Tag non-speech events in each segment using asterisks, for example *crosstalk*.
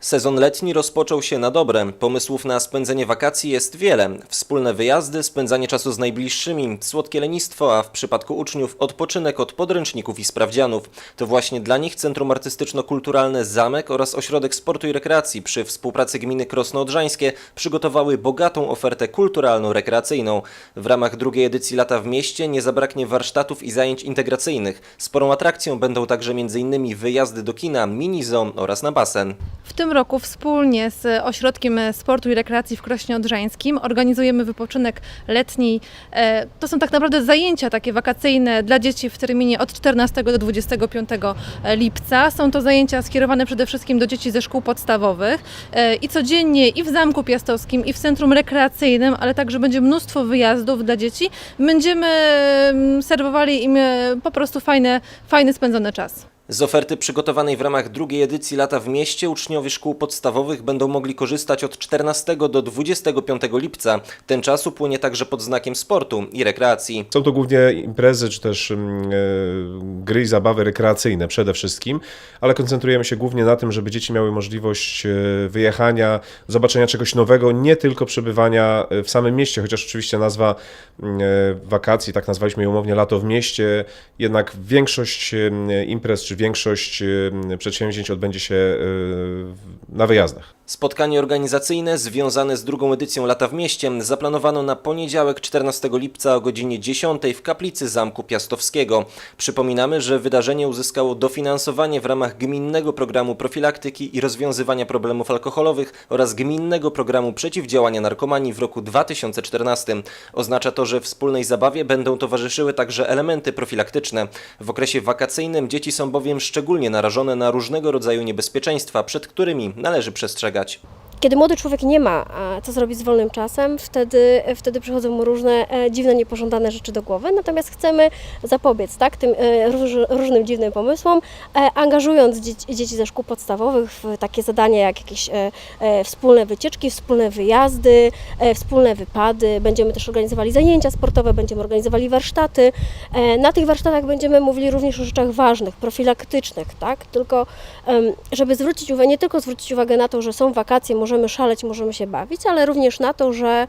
Sezon letni rozpoczął się na dobre. Pomysłów na spędzenie wakacji jest wiele. Wspólne wyjazdy, spędzanie czasu z najbliższymi, słodkie lenistwo, a w przypadku uczniów odpoczynek od podręczników i sprawdzianów. To właśnie dla nich Centrum Artystyczno-Kulturalne Zamek oraz Ośrodek Sportu i Rekreacji przy współpracy gminy Krosno Odrzańskie przygotowały bogatą ofertę kulturalno-rekreacyjną. W ramach drugiej edycji Lata w Mieście nie zabraknie warsztatów i zajęć integracyjnych. Sporą atrakcją będą także m.in. wyjazdy do kina, mini-zoo oraz na basen. W tym roku wspólnie z Ośrodkiem Sportu i Rekreacji w Krośnie Odrzańskim organizujemy wypoczynek letni. E, To są tak naprawdę zajęcia takie wakacyjne dla dzieci w terminie od 14 do 25 lipca. Są to zajęcia skierowane przede wszystkim do dzieci ze szkół podstawowych E, i codziennie i w Zamku Piastowskim i w Centrum Rekreacyjnym, ale także będzie mnóstwo wyjazdów dla dzieci. Będziemy mm, serwowali im e, po prostu fajny, fajny spędzony czas. Z oferty przygotowanej w ramach drugiej edycji Lata w Mieście uczniowie szkół podstawowych będą mogli korzystać od 14 do 25 lipca. Ten czas upłynie także pod znakiem sportu i rekreacji. Są to głównie imprezy, czy też mm, e, gry i zabawy rekreacyjne przede wszystkim, ale koncentrujemy się głównie na tym, żeby dzieci miały możliwość e, wyjechania, zobaczenia czegoś nowego, nie tylko przebywania e, w samym mieście, chociaż oczywiście nazwa mm, wakacji, tak nazwaliśmy ją umownie lato w mieście, jednak większość imprez, czy większość przedsięwzięć odbędzie się e, na wyjazdach. Spotkanie organizacyjne związane z drugą edycją Lata w Mieście zaplanowano na poniedziałek 14 lipca o godzinie 10 w kaplicy Zamku Piastowskiego. Przypominamy, że wydarzenie uzyskało dofinansowanie w ramach gminnego programu profilaktyki i rozwiązywania problemów alkoholowych oraz gminnego programu przeciwdziałania narkomanii w roku 2014. Oznacza to, że wspólnej zabawie będą towarzyszyły także elementy profilaktyczne. W okresie wakacyjnym dzieci są bowiem szczególnie narażone na różnego rodzaju niebezpieczeństwa, przed którymi należy przestrzegać. resgate. Kiedy młody człowiek nie ma e, co zrobić z wolnym czasem, wtedy, wtedy przychodzą mu różne e, dziwne, niepożądane rzeczy do głowy. Natomiast chcemy zapobiec tak, tym e, róż, różnym dziwnym pomysłom, e, angażując dzieci, dzieci ze szkół podstawowych w takie zadania jak jakieś wspólne wycieczki, wspólne wyjazdy, wspólne wypady. Będziemy też organizowali zajęcia sportowe, będziemy organizowali warsztaty. Na tych warsztatach będziemy mówili również o rzeczach ważnych, profilaktycznych, tak? Tylko żeby zwrócić uwagę, nie tylko zwrócić uwagę na to, że są wakacje, możemy szaleć, możemy się bawić, ale również na to, że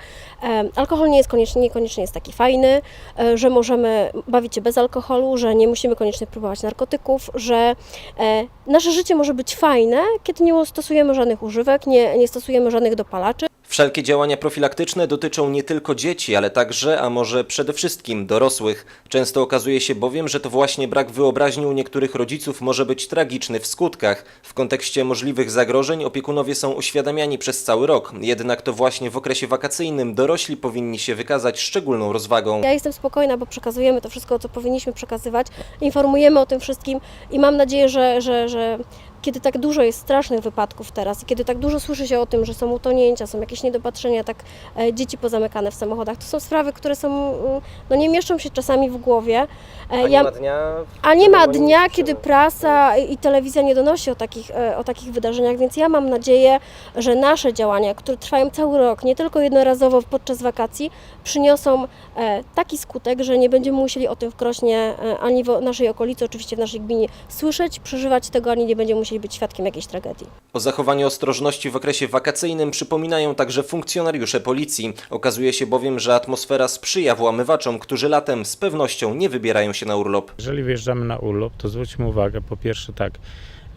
alkohol nie jest koniecznie, niekoniecznie jest taki fajny, e, że możemy bawić się bez alkoholu, że nie musimy koniecznie próbować narkotyków, że e, nasze życie może być fajne, kiedy nie stosujemy żadnych używek, nie, nie stosujemy żadnych dopalaczy. Wszelkie działania profilaktyczne dotyczą nie tylko dzieci, ale także, a może przede wszystkim dorosłych. Często okazuje się bowiem, że to właśnie brak wyobraźni u niektórych rodziców może być tragiczny w skutkach. W kontekście możliwych zagrożeń opiekunowie są uświadamiani przez cały rok, jednak to właśnie w okresie wakacyjnym dorośli powinni się wykazać szczególną rozwagą. Ja jestem spokojna, bo przekazujemy to wszystko, co powinniśmy przekazywać, informujemy o tym wszystkim i mam nadzieję, że, że, że kiedy tak dużo jest strasznych wypadków teraz i kiedy tak dużo słyszy się o tym, że są utonięcia, są jakieś niedopatrzenia, tak e, dzieci pozamykane w samochodach, to są sprawy, które są, mm, no nie mieszczą się czasami w głowie. E, ja- dnia, a nie ma dnia, kiedy prasa i telewizja nie donosi o takich, e, o takich wydarzeniach, więc ja mam nadzieję, że nasze działania, które trwają cały rok, nie tylko jednorazowo podczas wakacji, przyniosą e, taki skutek, że nie będziemy musieli o tym w Krośnie e, ani w naszej okolicy, oczywiście w naszej gminie słyszeć, przeżywać tego, ani nie będziemy musieli być świadkiem jakiejś tragedii. O zachowaniu ostrożności w okresie wakacyjnym przypominają także funkcjonariusze policji. Okazuje się bowiem, że atmosfera sprzyja włamywaczom, którzy latem z pewnością nie wybierają się na urlop. Jeżeli wyjeżdżamy na urlop, to zwróćmy uwagę, po pierwsze tak,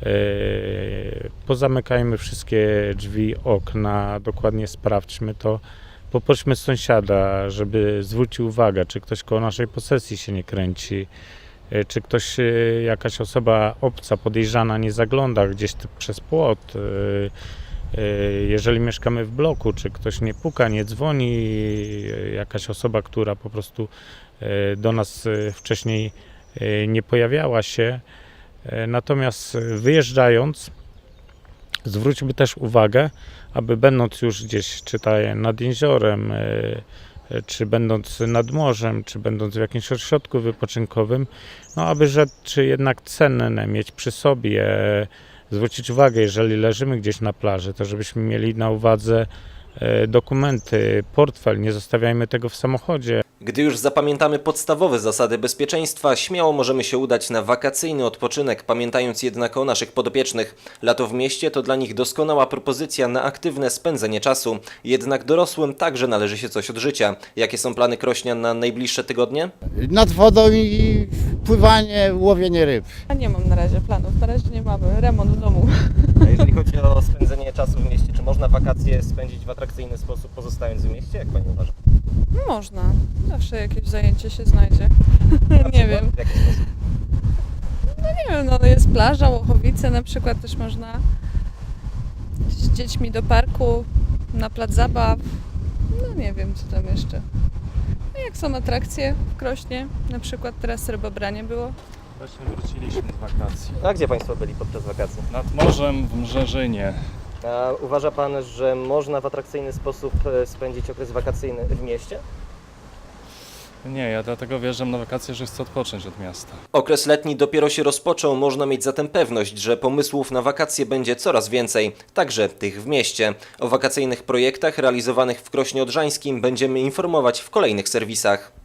e, pozamykajmy wszystkie drzwi, okna, dokładnie sprawdźmy to. Poprośmy sąsiada, żeby zwrócił uwagę, czy ktoś koło naszej posesji się nie kręci, czy ktoś, e, jakaś osoba obca, podejrzana nie zagląda gdzieś przez płot. e, e, Jeżeli mieszkamy w bloku, czy ktoś nie puka, nie dzwoni, e, jakaś osoba, która po prostu e, do nas e, wcześniej e, nie pojawiała się. E, Natomiast e, wyjeżdżając, zwróćmy też uwagę, aby będąc już gdzieś, czy to nad jeziorem, e, e, czy będąc nad morzem, czy będąc w jakimś ośrodku wypoczynkowym, no aby rzeczy jednak cenne mieć przy sobie, e, zwrócić uwagę, jeżeli leżymy gdzieś na plaży, to żebyśmy mieli na uwadze dokumenty, portfel, nie zostawiajmy tego w samochodzie. Gdy już zapamiętamy podstawowe zasady bezpieczeństwa, śmiało możemy się udać na wakacyjny odpoczynek, pamiętając jednak o naszych podopiecznych. Lato w mieście to dla nich doskonała propozycja na aktywne spędzenie czasu. Jednak dorosłym także należy się coś od życia. Jakie są plany Krośnia na najbliższe tygodnie? nad wodą i pływanie, łowienie ryb. A nie mam na razie planów, na razie nie mamy. Remont w domu. Jeżeli chodzi o spędzenie czasu w mieście, czy można wakacje spędzić w atrakcyjny sposób, pozostając w mieście? Jak Pani uważa? Można. Zawsze jakieś zajęcie się znajdzie. *laughs* nie wiem. W jaki sposób? Nie wiem, no jest plaża, Łochowice na przykład też można. Z dziećmi do parku, na plac zabaw. No nie wiem, co tam jeszcze. No jak są atrakcje w Krośnie, na przykład teraz rybobranie było. Właśnie wróciliśmy z wakacji. A gdzie Państwo byli podczas wakacji? Nad morzem w Mrzeżynie. A uważa Pan, że można w atrakcyjny sposób e, spędzić okres wakacyjny w mieście? Nie, ja dlatego wjeżdżam na wakacje, że chcę odpocząć od miasta. Okres letni dopiero się rozpoczął, można mieć zatem pewność, że pomysłów na wakacje będzie coraz więcej, także tych w mieście. O wakacyjnych projektach realizowanych w Krośnie Odrzańskim będziemy informować w kolejnych serwisach.